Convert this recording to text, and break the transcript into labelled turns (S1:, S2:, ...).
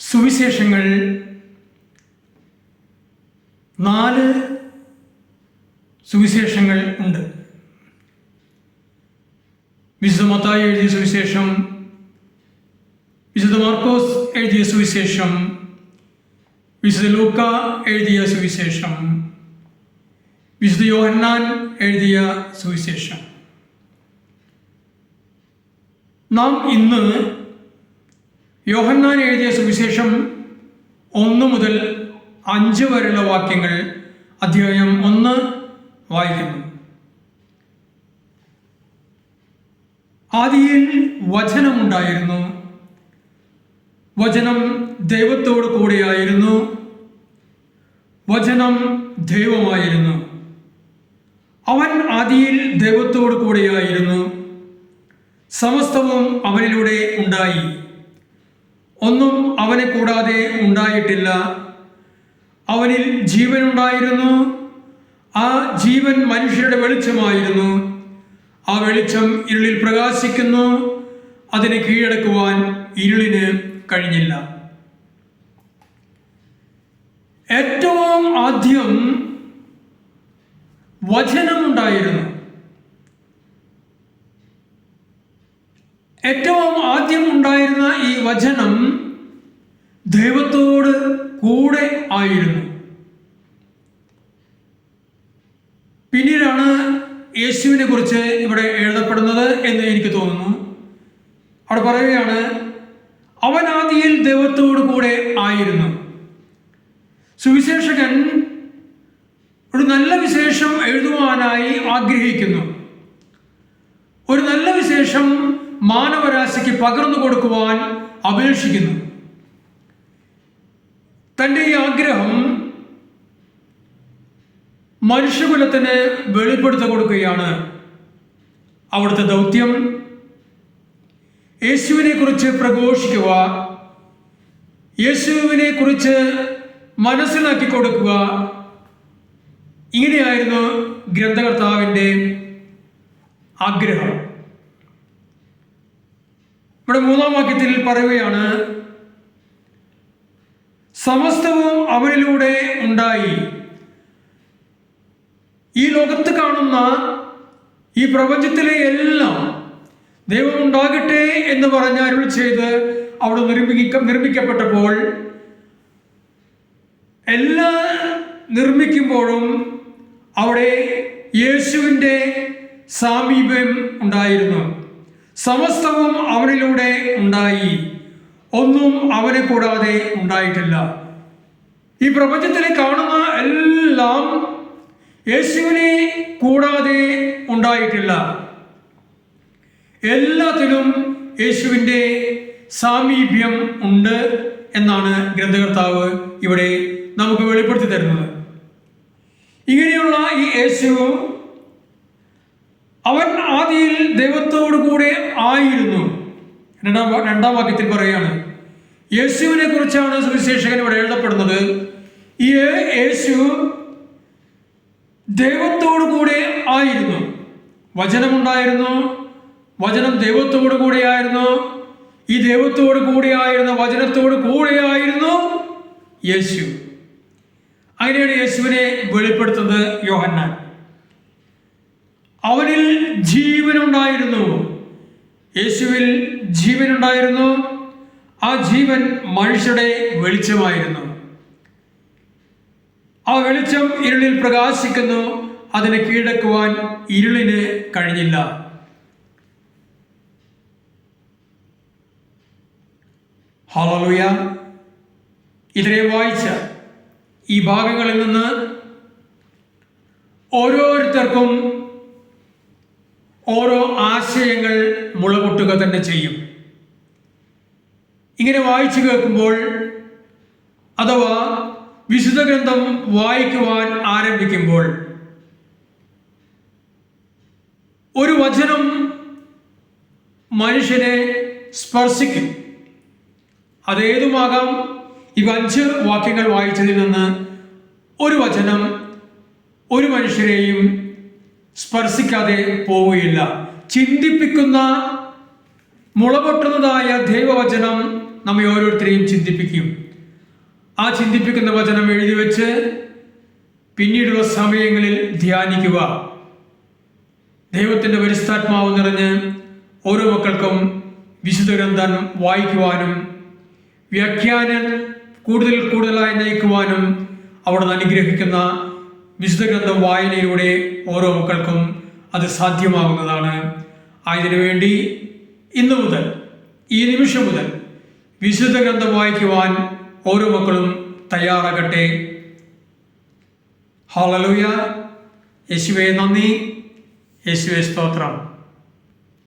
S1: സുവിശേഷങ്ങൾ നാല് സുവിശേഷങ്ങൾ ഉണ്ട്. വിശുദ്ധ മത്തായി എഴുതിയ സുവിശേഷം വിശുദ്ധ മാർക്കോസ് എഴുതിയ സുവിശേഷം വിശുദ്ധ ലൂക്ക എഴുതിയ സുവിശേഷം വിശുദ്ധ യോഹന്നാൻ എഴുതിയ സുവിശേഷം. നാം ഇന്ന് യോഹന്നാൻ എഴുതിയ സുവിശേഷം ഒന്ന് മുതൽ അഞ്ച് വരെയുള്ള വാക്യങ്ങൾ അധ്യായം ഒന്ന് വായിക്കുന്നു. ആദിയിൽ വചനമുണ്ടായിരുന്നു. വചനം ദൈവത്തോട് കൂടെയായിരുന്നു. വചനം ദൈവമായിരുന്നു. അവൻ ആദിയിൽ ദൈവത്തോട് കൂടെയായിരുന്നു. സമസ്തവും അവനിലൂടെ ഉണ്ടായി. ഒന്നും അവനെ കൂടാതെ ഉണ്ടായിട്ടില്ല. അവനിൽ ജീവൻ ഉണ്ടായിരുന്നു ആ ജീവൻ മനുഷ്യരുടെ വെളിച്ചമായിരുന്നു. ആ വെളിച്ചം ഇരുളിൽ പ്രകാശിക്കുന്നു. അതിനെ കീഴടക്കുവാൻ ഇരുളിന് കഴിഞ്ഞില്ല. ഏറ്റവും ആദ്യം വചനമുണ്ടായിരുന്നു. ഏറ്റവും ഉണ്ടായിരുന്ന ഈ വചനം ദൈവത്തോട് കൂടെ ആയിരുന്നു. പിന്നീടാണ് യേശുവിനെ കുറിച്ച് ഇവിടെ എഴുതപ്പെടുന്നത് എന്ന് എനിക്ക് തോന്നുന്നു. അവിടെ പറയുകയാണ് അവൻ ആദിയിൽ ദൈവത്തോട് കൂടെ ആയിരുന്നു. സുവിശേഷകൻ ഒരു നല്ല വിശേഷം എഴുതുവാനായി ആഗ്രഹിക്കുന്നു. ഒരു നല്ല വിശേഷം മാനവരാശിക്ക് പകർന്നു കൊടുക്കുവാൻ അപേക്ഷിക്കുന്നു. തന്റെ ഈ ആഗ്രഹം മനുഷ്യകുലത്തിന് വെളിപ്പെടുത്തി കൊടുക്കുകയാണ്. അവിടുത്തെ ദൗത്യം യേശുവിനെ കുറിച്ച് പ്രഘോഷിക്കുക യേശുവിനെ കുറിച്ച് മനസ്സിലാക്കി കൊടുക്കുക. ഇങ്ങനെയായിരുന്നു ഗ്രന്ഥകർത്താവിന്റെ ആഗ്രഹം. ഇവിടെ മൂന്നാം വാക്യത്തിൽ പറയുകയാണ് സമസ്തവും അവരിലൂടെ ഉണ്ടായി. ഈ ലോകത്ത് കാണുന്ന ഈ പ്രപഞ്ചത്തിലെ എല്ലാം ദൈവം ഉണ്ടാകട്ടെ എന്ന് പറഞ്ഞ് അരുൾ ചെയ്ത് അവിടെ നിർമ്മിക്ക നിർമ്മിക്കപ്പെട്ടപ്പോൾ എല്ലാ നിർമ്മിക്കുമ്പോഴും അവിടെ യേശുവിന്റെ സാമീപ്യം ഉണ്ടായിരുന്നു. സമസ്തവും അവനിലൂടെ ഉണ്ടായി. ഒന്നും അവനെ കൂടാതെ ഉണ്ടായിട്ടില്ല. ഈ പ്രപഞ്ചത്തിൽ കാണുന്ന എല്ലാം യേശുവിനെ കൂടാതെ ഉണ്ടായിട്ടില്ല. എല്ലാത്തിലും യേശുവിന്റെ സാമീപ്യം ഉണ്ട് എന്നാണ് ഗ്രന്ഥകർത്താവ് ഇവിടെ നമുക്ക് വെളിപ്പെടുത്തി തരുന്നത്. ഇങ്ങനെയുള്ള ഈ യേശു അവൻ ആദിയിൽ ദൈവത്തോടു കൂടെ ആയിരുന്നു. രണ്ടാം രണ്ടാം വാക്യത്തിൽ പറയുകയാണ് യേശുവിനെ കുറിച്ചാണ് സുവിശേഷകൻ ഇവിടെ എഴുതപ്പെടുന്നത്. ഈ യേശു ദൈവത്തോടു കൂടെ ആയിരുന്നു. വചനമുണ്ടായിരുന്നു വചനം ദൈവത്തോടു കൂടെയായിരുന്നു ഈ ദൈവത്തോടു കൂടെയായിരുന്ന വചനത്തോടു കൂടെയായിരുന്നു യേശു. അങ്ങനെയാണ് യേശുവിനെ വെളിപ്പെടുത്തുന്നത് യോഹന്നാൻ. അവനിൽ ജീവനുണ്ടായിരുന്നു. യേശുവിൽ ജീവനുണ്ടായിരുന്നു. ആ ജീവൻ മനുഷ്യരുടെ വെളിച്ചമായിരുന്നു. ആ വെളിച്ചം ഇരുളിൽ പ്രകാശിക്കുന്നു. അതിനെ കീഴടക്കുവാൻ ഇരുളിന് കഴിഞ്ഞില്ല. ഹാളലൂയ ഇതിനെ വായിച്ച ഈ ഭാഗങ്ങളിൽ നിന്ന് ഓരോരുത്തർക്കും ഓരോ ആശയങ്ങൾ മുളപൊട്ടുക തന്നെ ചെയ്യും. ഇങ്ങനെ വായിച്ചു കേൾക്കുമ്പോൾ അഥവാ വിശുദ്ധ ഗ്രന്ഥം വായിക്കുവാൻ ആരംഭിക്കുമ്പോൾ ഒരു വചനം മനുഷ്യനെ സ്പർശിക്കും. അതേതുമാകാം ഇവ അഞ്ച് വാക്യങ്ങൾ വായിച്ചതിൽ നിന്ന് ഒരു വചനം ഒരു മനുഷ്യരെയും സ്പർശിക്കാതെ പോവുകയില്ല. ചിന്തിപ്പിക്കുന്ന മുളപൊട്ടുന്നതായ ദൈവവചനം നമ്മെ ഓരോരുത്തരെയും ചിന്തിപ്പിക്കും. ആ ചിന്തിപ്പിക്കുന്ന വചനം എഴുതി വെച്ച് പിന്നീടുള്ള സമയങ്ങളിൽ ധ്യാനിക്കുക. ദൈവത്തിന്റെ പരിസ്ഥാത്മാവ് നിറഞ്ഞ് ഓരോ മക്കൾക്കും വിശുദ്ധ ഗ്രന്ഥം വായിക്കുവാനും വ്യാഖ്യാനം കൂടുതൽ കൂടുതലായി നയിക്കുവാനും അവിടുന്ന് അനുഗ്രഹിക്കുന്ന വിശുദ്ധ ഗ്രന്ഥം വായനയിലൂടെ ഓരോ മക്കൾക്കും അത് സാധ്യമാകുന്നതാണ്. ആയതിനു വേണ്ടി ഇന്നു മുതൽ ഈ നിമിഷം മുതൽ വിശുദ്ധ ഗ്രന്ഥം വായിക്കുവാൻ ഓരോ മക്കളും തയ്യാറാകട്ടെ. ഹാളലൂയ യേശുവേ നന്ദി. യേശുവേ സ്തോത്രം.